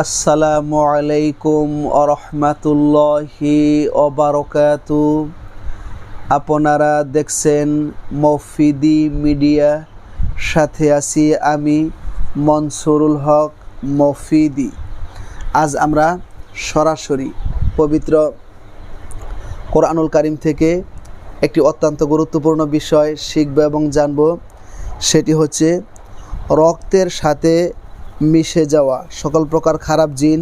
আসসালামু আলাইকুম আরহামাতুল্লাহি অবারকাতু আপনারা দেখছেন মফিদি মিডিয়া, সাথে আছি আমি মনসুরুল হক মফিদি। আজ আমরা সরাসরি পবিত্র কোরআনুল কারিম থেকে একটি অত্যন্ত গুরুত্বপূর্ণ বিষয় শিখব এবং জানব, সেটি হচ্ছে রক্তের সাথে মিশে যাওয়া। সকল প্রকার খারাপ জিন,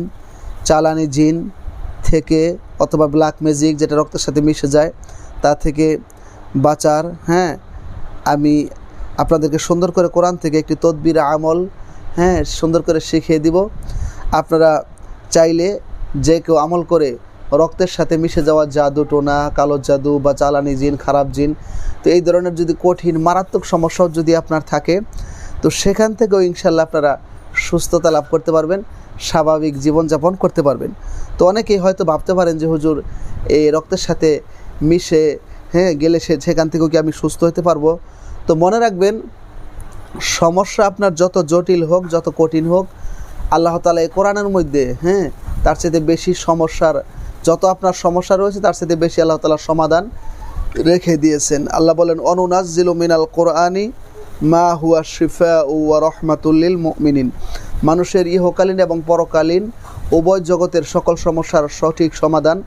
চালানি জিন থেকে অথবা ব্ল্যাক ম্যাজিক যেটা রক্তের সাথে মিশে যায়, তা থেকে বাঁচার। হ্যাঁ আমি আপনাদেরকে সুন্দর করে কোরআন থেকে একটি তদবির আমল হ্যাঁ সুন্দর করে শিখিয়ে দিব। আপনারা চাইলে যে কেউ আমল করে রক্তের সাথে মিশে যাওয়া জাদু, টোনা, কালো জাদু বা চালানি জিন, খারাপ জিন, তো এই ধরনের যদি কঠিন, মারাত্মক সমস্যাও যদি আপনার থাকে, তো সেখান থেকেও ইনশাল্লাহ আপনারা সুস্থতা লাভ করতে পারবেন, স্বাভাবিক জীবনযাপন করতে পারবেন। তো অনেকেই হয়তো ভাবতে পারেন যে, হুজুর, এই রক্তের সাথে মিশে হ্যাঁ গেলে সে, সেখান থেকেও কি আমি সুস্থ হতে পারব? তো মনে রাখবেন, সমস্যা আপনার যত জটিল হোক, যত কঠিন হোক, আল্লাহ তালা এই কোরআনের মধ্যে হ্যাঁ তার সাথে বেশি সমস্যার, যত আপনার সমস্যা রয়েছে, তার সাথে বেশি আল্লাহ তালার সমাধান রেখে দিয়েছেন। আল্লাহ বলেন অনুনাজিল মিনাল কোরআনি মা হুয়া শিফা ওয়া রহমাতুল্লিল মুমিনিন। মানুষের ইহকালীন এবং পরকালীন উভয় জগতের সকল সমস্যার সঠিক সমাধান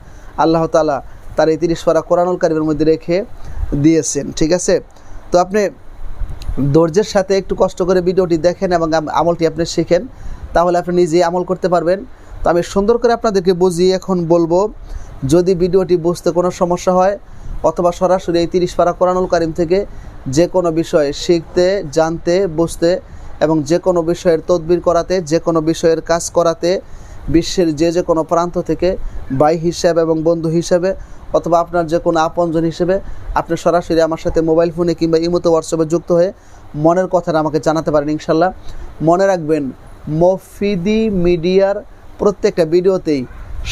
আল্লাহ তালা তার এই তিরিশ পারা কোরআনুল কারিমের মধ্যে রেখে দিয়েছেন, ঠিক আছে? তো আপনি ধৈর্যের সাথে একটু কষ্ট করে ভিডিওটি দেখেন এবং আমলটি আপনি শিখেন, তাহলে আপনি নিজেই আমল করতে পারবেন। তো আমি সুন্দর করে আপনাদেরকে বুঝিয়ে এখন বলব, যদি ভিডিওটি বুঝতে কোনো সমস্যা হয়, অথবা সরাসরি এই তিরিশ পারা কোরআনুল কারিম থেকে যে কোনো বিষয়ে শিখতে, জানতে, বুঝতে এবং যে কোনো বিষয়ের তদবির করাতে যে কোনো বিষয়ের কাজ করাতে বিশ্বের যে যে কোনো প্রান্ত থেকে ভাই হিসাবে এবং বন্ধু হিসাবে অথবা আপনার যে কোনো আপনজন হিসেবে আপনি সরাসরি আমার সাথে মোবাইল ফোনে কিংবা ইমোতে হোয়াটসঅ্যাপে যুক্ত হয়ে মনের কথাটা আমাকে জানাতে পারেন ইনশাল্লাহ মনে রাখবেন, মফিদি মিডিয়ার প্রত্যেকটা ভিডিওতেই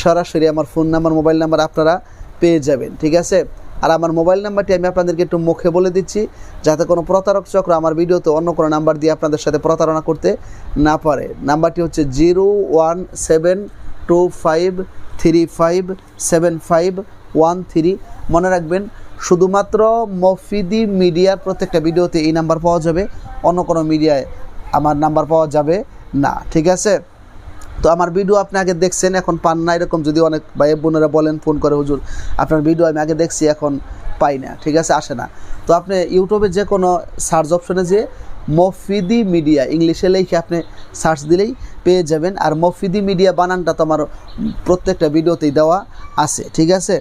সরাসরি আমার ফোন নাম্বার মোবাইল নাম্বার আপনারা পেয়ে যাবেন, ঠিক আছে? আর আমার মোবাইল নাম্বারটি আমি আপনাদেরকে একটু মুখে বলে দিচ্ছি, যাতে কোনো প্রতারক চক্র আমার ভিডিওতে অন্য কোনো নাম্বার দিয়ে আপনাদের সাথে প্রতারণা করতে না পারে। নাম্বারটি হচ্ছে zero one seven two five three five seven five one three. মনে রাখবেন, শুধুমাত্র মফিদি মিডিয়ার প্রত্যেকটা ভিডিওতে এই নাম্বার পাওয়া যাবে, অন্য কোনো মিডিয়ায় আমার নাম্বার পাওয়া যাবে না। ঠিক আছে? তো আমার ভিডিও আপনি আগে দেখছেন, এখন পান না, এরকম যদি অনেক ভাই বোনেরা বলেন ফোন করে, হুজুর, আপনার ভিডিও আমি আগে দেখছি, এখন পাই না, ঠিক আছে, আসে না। তো আপনি ইউটিউবে যে কোনো সার্চ অপশনে যে মফিদি মিডিয়া ইংলিশে লিখে আপনি সার্চ দিলেই পেয়ে যাবেন। আর মফিদি মিডিয়া বানানটা তো আমার প্রত্যেকটা ভিডিওতেই দেওয়া আছে, ঠিক আছে?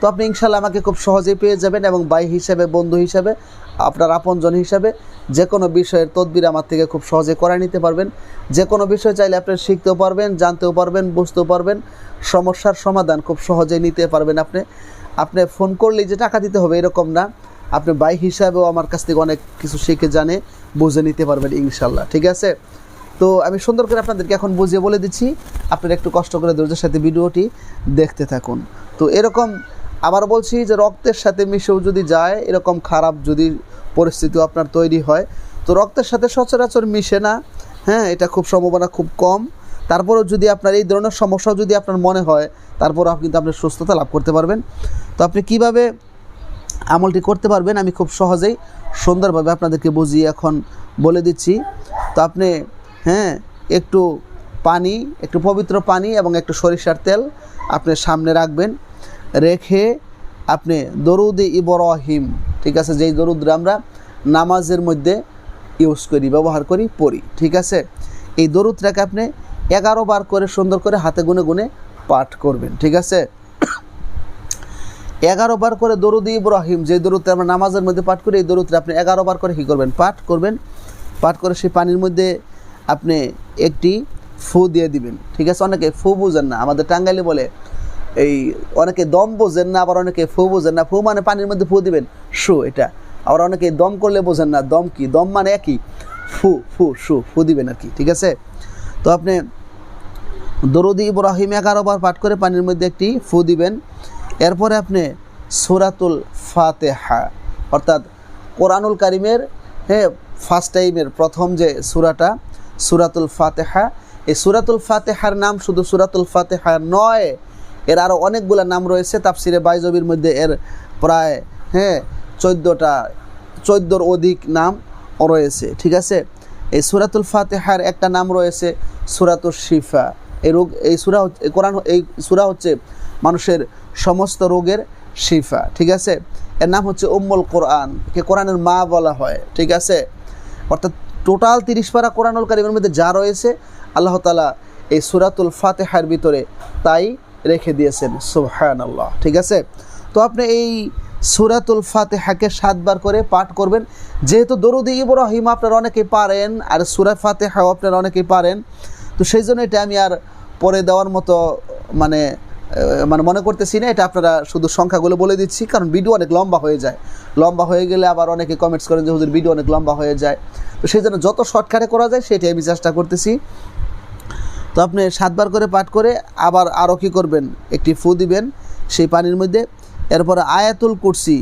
তো আপনি ইনশাল্লাহ আমাকে খুব সহজেই পেয়ে যাবেন এবং ভাই হিসেবে, বন্ধু হিসেবে আপনার আপনজন হিসাবে যে কোনো বিষয়ের তদবির আমার থেকে খুব সহজে করে নিতে পারবেন। যে কোনো বিষয় চাইলে আপনি শিখতেও পারবেন, জানতেও পারবেন, বুঝতেও পারবেন। সমস্যার সমাধান খুব সহজেই নিতে পারবেন আপনি। আপনি ফোন করলেই যে টাকা দিতে হবে এরকম না। আপনি ভাই হিসাবেও আমার কাছ থেকে অনেক কিছু শিখে, জানে, বুঝে নিতে পারবেন ইনশাল্লাহ, ঠিক আছে? তো আমি সুন্দর করে আপনাদেরকে এখন বুঝিয়ে বলে দিচ্ছি। আপনারা একটু কষ্ট করে ধৈর্যের সাথে ভিডিওটি দেখতে থাকুন। তো এরকম আবার বলছি যে রক্তের সাথে মিশেও যদি যায়, এরকম খারাপ যদি পরিস্থিতিও আপনার তৈরি হয়, তো রক্তের সাথে সচরাচর মিশে না। হ্যাঁ এটা খুব সম্ভাবনা খুব কম। তারপরেও যদি আপনার এই ধরনের সমস্যাও যদি আপনার মনে হয় তারপর আপনি কিন্তু আপনি সুস্থতা লাভ করতে পারবেন। তো আপনি কীভাবে আমলটি করতে পারবেন, আমি খুব সহজেই সুন্দরভাবে আপনাদেরকে বুঝিয়ে এখন বলে দিচ্ছি। তো আপনি হ্যাঁ একটু পানি, একটু পবিত্র পানি এবং একটু সরিষার তেল আপনি সামনে রাখবেন। রেখে আপনি দরুদ ইবরাহিম, ঠিক আছে, যেই দরুদরা আমরা নামাজের মধ্যে ইউজ করি, ব্যবহার করি, পড়ি, ঠিক আছে? এই দরুদটাকে আপনি এগারো বার করে সুন্দর করে হাতে গুনে গুনে পাঠ করবেন, ঠিক আছে? এগারো বার করে দরুদ ইব্রাহিম যে দরুদটা আমরা নামাজের মধ্যে পাঠ করি, এই দরুদটা আপনি এগারো বার করে কী করবেন? পাঠ করবেন। পাঠ করে সেই পানির মধ্যে আপনি একটি ফু দিয়ে দিবেন, ঠিক আছে? অনেকে ফু বুঝেন না, আমাদের টাঙ্গাইলে বলে এই অনেকে দম বোঝেন না, আবার অনেকে ফু বোঝেন না। ফু মানে পানির মধ্যে ফু দিবেন শু এটা। আবার অনেকে দম করলে বোঝেন না, দম কি? দম মানে একই। ফু ফু শু ফু দিবেন আর কি, ঠিক আছে? তো আপনি দরুদি ইব্রাহিম এগারো বার পাঠ করে পানির মধ্যে একটি ফু দিবেন। এরপরে আপনি সুরাতুল ফাতেহা, অর্থাৎ কোরআনুল কারিমের হ্যাঁ ফার্স্ট টাইমের প্রথম যে সুরাটা, সুরাতুল ফাতেহা, এই সুরাতুল ফাতেহার নাম শুধু সুরাতুল ফাতেহার নয় এর আরও অনেকগুলো নাম রয়েছে তাফসিরে বাইজবির মধ্যে এর প্রায় হ্যাঁ চোদ্দোটা, চোদ্দোর অধিক নাম রয়েছে, ঠিক আছে? এই সুরাতুল ফাতেহার একটা নাম রয়েছে সুরাতুল শিফা। এই রোগ, এই সুরা কোরআন, এই সুরা হচ্ছে মানুষের সমস্ত রোগের শিফা, ঠিক আছে? এর নাম হচ্ছে উম্মুল কোরআন কে কোরআনের মা বলা হয়, ঠিক আছে? অর্থাৎ টোটাল তিরিশ পারা কোরআনুল কারিমের মধ্যে যা রয়েছে, আল্লাহ তালা এই সুরাতুল ফাতেহার ভিতরে তাই রেখে দিয়েছেন সুবহান আল্লাহ ঠিক আছে? তো আপনি এই সুরাতুল ফাতেহাকে সাতবার করে পাঠ করবেন। যেহেতু দরুদি ইব্রাহিম আপনারা অনেকেই পারেন, আর সুরা ফাতেহাও আপনারা অনেকেই পারেন, তো সেই জন্য এটা আমি আর পরে দেওয়ার মতো মানে মানে মনে করতেছি না, এটা আপনারা শুধু সংখ্যাগুলো বলে দিচ্ছি, কারণ ভিডিও অনেক লম্বা হয়ে যায়। লম্বা হয়ে গেলে আবার অনেকে কমেন্টস করেন যে, হুজুর, ভিডিও অনেক লম্বা হয়ে যায়। তো সেই জন্য যত শর্টকাটে করা যায়, সেটাই আমি চেষ্টা করতেছি। তো আপনি সাতবার করে পাঠ করে আবার আরও কী করবেন? একটি ফু দিবেন সেই পানির মধ্যে। এরপরে আয়াতুল কুরসি,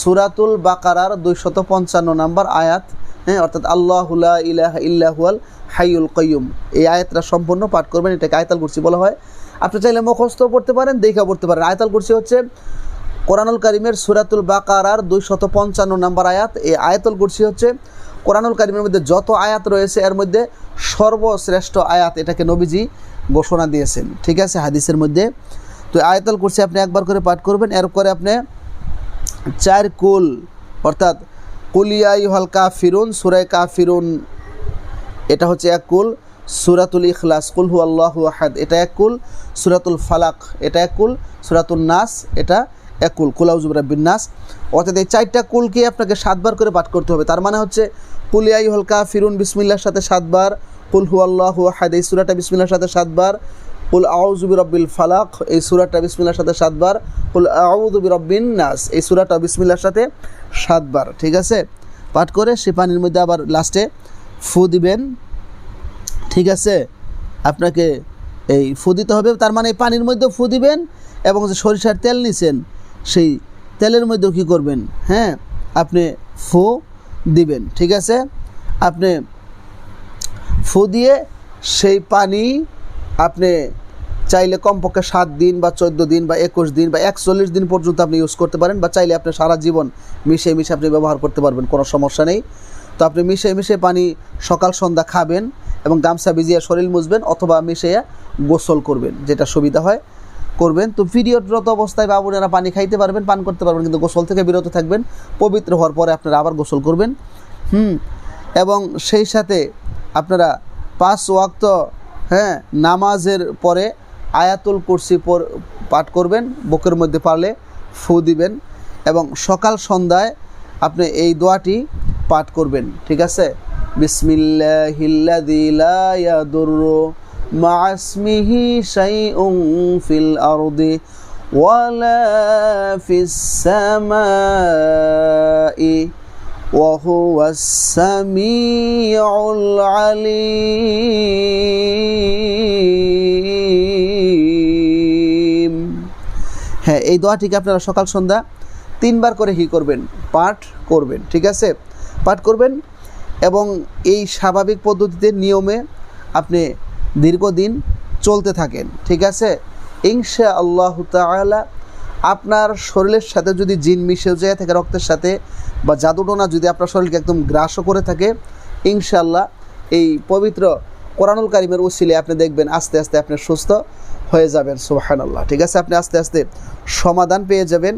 সুরাতুল বাকারার দুইশত পঞ্চান্ন নাম্বার আয়াত হ্যাঁ অর্থাৎ আল্লাহুল্লা ইলাহ ইল্লাহুয়াল হাইউল কয়ুম এই আয়াতটা সম্পূর্ণ পাঠ করবেন, এটাকে আয়াতাল কুরসি বলা হয়। আপনি চাইলে মুখস্থ পড়তে পারেন দেখা পড়তে পারেন। আয়তাল কুরসি হচ্ছে কোরআনুল কারিমের সুরাতুল বাকারার দুইশত পঞ্চান্ন নাম্বার আয়াত। এই আয়াতুল কুরসি হচ্ছে কোরআনুল কারিমের মধ্যে যত আয়াত রয়েছে, এর মধ্যে সর্বশ্রেষ্ঠ আয়াত এটাকে নবীজি ঘোষণা দিয়েছেন। ঠিক আছে? হাদিসের মধ্যে। তো আয়াতুল কুরসি আপনি একবার করে পাঠ করবেন, এরপরে আপনি চার কুল, অর্থাৎ কুলিয়াই হল কাফিরুন সুরাই কাফিরুন, এটা হচ্ছে এক কুল। সুরাতুল ইখলাস, কুল হু আল্লাহ আহাদ, এটা এক কুল। সুরাতুল ফালাক, এটা এক কুল। সুরাতুল নাস, এটা এক কুল। কুলাউজুবরাবিন নাস। অর্থাৎ এই চারটা কুলকে আপনাকে সাতবার করে পাঠ করতে হবে। তার মানে হচ্ছে কুলিয়াই হল কাফিরুন বিসমিল্লার সাথে সাতবার, কুল হু আল্লাহ আহাদ, এই সুরাটা বিসমিল্লার সাথে সাতবার, কুল আউজুবি রব্বিল ফালাক, এই সুরাটা বিসমিল্লার সাথে সাতবার, কুল আউজুবি রব্বিন নাস, এই সুরাটা বিসমিল্লার সাথে সাতবার, ঠিক আছে? পাঠ করে সে পানির মধ্যে আবার লাস্টে ফু দিবেন, ঠিক আছে? আপনাকে এই ফু দিতে হবে, তার মানে এই পানির মধ্যে ফু দিবেন এবং যে সরিষার তেল নিছেন, সেই তেলের মধ্যেও কী করবেন? হ্যাঁ আপনি ফু দিবেন, ঠিক আছে? আপনি ফু দিয়ে সেই পানি আপনি চাইলে কমপক্ষে সাত দিন বা চোদ্দ দিন বা একুশ দিন বা একচল্লিশ দিন পর্যন্ত আপনি ইউজ করতে পারেন বা চাইলে আপনি সারা জীবন মিশিয়ে মিশে আপনি ব্যবহার করতে পারবেন, কোনো সমস্যা নেই। তো আপনি মিশিয়ে মিশে পানি সকাল, সন্ধ্যা খাবেন এবং গামছা ভিজিয়ে শরীর মুছবেন অথবা মিশিয়ে গোসল করবেন, যেটা সুবিধা হয়। করবেন। তো পিরিয়ডরত অবস্থায় বাবুনেরা পানি খাইতে পারবেন, পান করতে পারবেন, কিন্তু গোসল থেকে বিরত থাকবেন। পবিত্র হওয়ার পরে আপনারা আবার গোসল করবেন। হুম, এবং সেই সাথে আপনারা পাঁচ ওয়াক্ত হ্যাঁ নামাজের পরে আয়াতুল কুরসি পর, পাঠ করবেন। বুকের মধ্যে পারলে ফু দিবেন। এবং সকাল সন্ধ্যায় আপনি এই দোয়াটি পাঠ করবেন। ঠিক আছে? বিসমিল্লাহিল্লাযী লা ইয়াদুররু মা ইসমিহি শাইউন ফিল আরদি ওয়ালা ফিস সামাই وهو السميع العليم হ্যাঁ এই দোয়াটিকে আপনারা সকাল সন্ধ্যা তিনবার করে কি করবেন পাঠ করবেন ঠিক আছে পাঠ করবেন এবং এই স্বাভাবিক পদ্ধতিতে নিয়মে আপনি দীর্ঘদিন চলতে থাকেন, ঠিক আছে? ইনশা আল্লাহ তাআলা আপনার শরীরের সাথে যদি জিন মিশে যায় থাকে রক্তের সাথে বা জাদুটোনা যদি আপনার শরীরকে একদম গ্রাসও করে থাকে ইনশাল্লাহ এই পবিত্র কোরআনুল কারিমের উসিলে আপনি দেখবেন আস্তে আস্তে আপনি সুস্থ হয়ে যাবেন সুবাহান আল্লাহ ঠিক আছে? আপনি আস্তে আস্তে সমাধান পেয়ে যাবেন।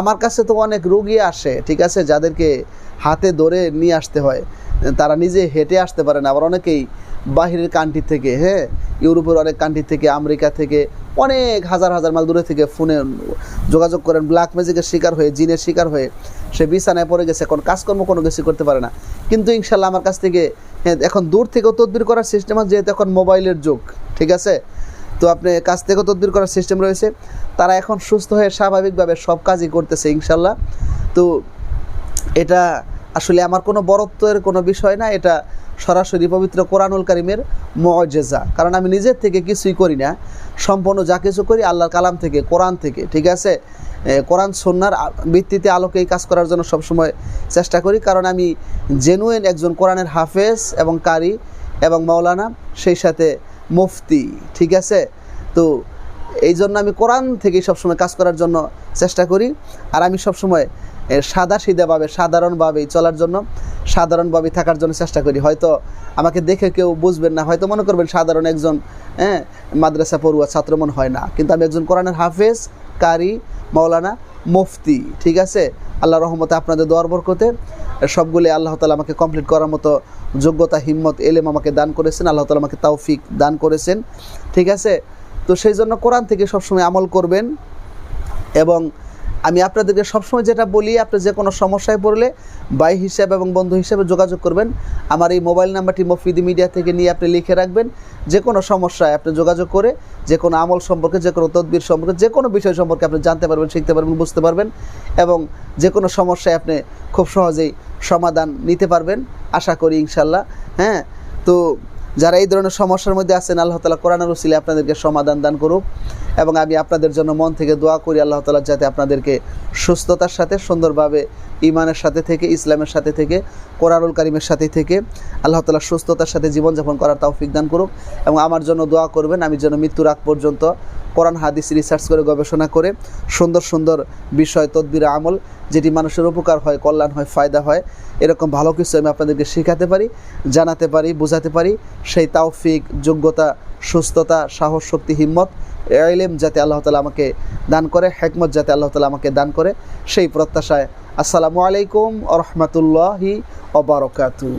আমার কাছে তো অনেক রোগী আসে, ঠিক আছে, যাদেরকে হাতে ধরে নিয়ে আসতে হয়। তারা নিজে হেঁটে আসতে পারে না। আবার অনেকেই বাহিরের কান্ট্রি থেকে হ্যাঁ ইউরোপের অনেক কান্ট্রি থেকে, আমেরিকা থেকে, অনেক হাজার হাজার মাইল দূরে থেকে ফোনে যোগাযোগ করেন। ব্ল্যাক ম্যাজিকের শিকার হয়ে, জিনের শিকার হয়ে সে বিছানায় পড়ে গেছে। এখন কাজকর্ম কোনো কিছু করতে পারে না। কিন্তু ইনশাল্লাহ আমার কাছ থেকে হ্যাঁ এখন দূর থেকেও তদবির করার সিস্টেম আছে, যেহেতু এখন মোবাইলের যুগ, ঠিক আছে? তো আপনি কাছ থেকেও তদবির করার সিস্টেম রয়েছে। তারা এখন সুস্থ হয়ে স্বাভাবিকভাবে সব কাজই করতেছে ইনশাল্লাহ। তো এটা আসলে আমার কোনো বরত্বের কোনো বিষয় না, এটা সরাসরি পবিত্র কোরআনুল কারিমের মজেজা। কারণ আমি নিজের থেকে কিছুই করি না, সম্পূর্ণ যা কিছু করি আল্লাহর কালাম থেকে, কোরআন থেকে, ঠিক আছে? কোরআন সন্ন্যার ভিত্তিতে আলোকে এই কাজ করার জন্য সবসময় চেষ্টা করি। কারণ আমি জেনুইন একজন কোরআনের হাফেজ এবং কারি এবং মাওলানা, সেই সাথে মুফতি, ঠিক আছে? তো এই জন্য আমি কোরআন থেকে সবসময় কাজ করার জন্য চেষ্টা করি। আর আমি সবসময় সাদা সিধাভাবে সাধারণভাবেই চলার জন্য, সাধারণভাবে থাকার জন্য চেষ্টা করি। হয়তো আমাকে দেখে কেউ বুঝবেন না, হয়তো মনে করবেন সাধারণ একজন হ্যাঁ মাদ্রাসা পড়ুয়া ছাত্র হয় না। কিন্তু আমি একজন কোরআনের হাফেজ কারি মৌলানা মুফতি, ঠিক আছে? আল্লাহ রহমতে আপনাদের দোয়ার বরকতে। সবগুলি আল্লাহ তালা আমাকে কমপ্লিট করার মতো যোগ্যতা, হিম্মত, এলেম আমাকে দান করেছেন, আল্লাহ তালা আমাকে তাওফিক দান করেছেন, ঠিক আছে? তো সেই জন্য কোরআন থেকে সবসময় আমল করবেন এবং আমি আপনাদেরকে সবসময় যেটা বলি, আপনি যে কোনো সমস্যায় পড়লে ভাই হিসাবে এবং বন্ধু হিসাবে যোগাযোগ করবেন। আমার এই মোবাইল নাম্বারটি মফিদি মিডিয়া থেকে নিয়ে আপনি লিখে রাখবেন। যে কোনো সমস্যায় আপনি যোগাযোগ করে, যে কোনো আমল সম্পর্কে, যে কোনো তদবির সম্পর্কে, যে কোনো বিষয় সম্পর্কে আপনি জানতে পারবেন, শিখতে পারবেন, বুঝতে পারবেন এবং যে কোনো সমস্যায় আপনি খুব সহজেই সমাধান নিতে পারবেন। আশা করি ইনশাল্লাহ হ্যাঁ? তো যারা এই ধরনের সমস্যার মধ্যে আছেন, আল্লাহ তালা কোরআন রসিলে আপনাদেরকে সমাধান দান করুক এবং আমি আপনাদের জন্য মন থেকে দোয়া করি, আল্লাহ তালা যাতে আপনাদেরকে সুস্থতার সাথে, সুন্দরভাবে ইমানের সাথে থেকে, ইসলামের সাথে থেকে, কোরআনুল কারিমের সাথে থেকে আল্লাহ তালা সুস্থতার সাথে জীবনযাপন করার তৌফিক দান করুক এবং আমার জন্য দোয়া করবেন, আমি যেন মৃত্যুর আগ পর্যন্ত কোরআন, হাদিস রিসার্চ করে, গবেষণা করে সুন্দর সুন্দর বিষয়, তদবির, আমল যেটি মানুষের উপকার হয়, কল্যাণ হয়, ফায়দা হয়, এরকম ভালো কিছু আমি আপনাদেরকে শেখাতে পারি, জানাতে পারি, বোঝাতে পারি। সেই তাওফিক যোগ্যতা, সুস্থতা, সাহস, শক্তি, হিম্মত এলেম যাতে আল্লাহ তালা আমাকে দান করে, হেকমত যাতে আল্লাহ তালা আমাকে দান করে, সেই প্রত্যাশায় আসসালামু আলাইকুম আ রহমতুল্লাহি অবরকাতু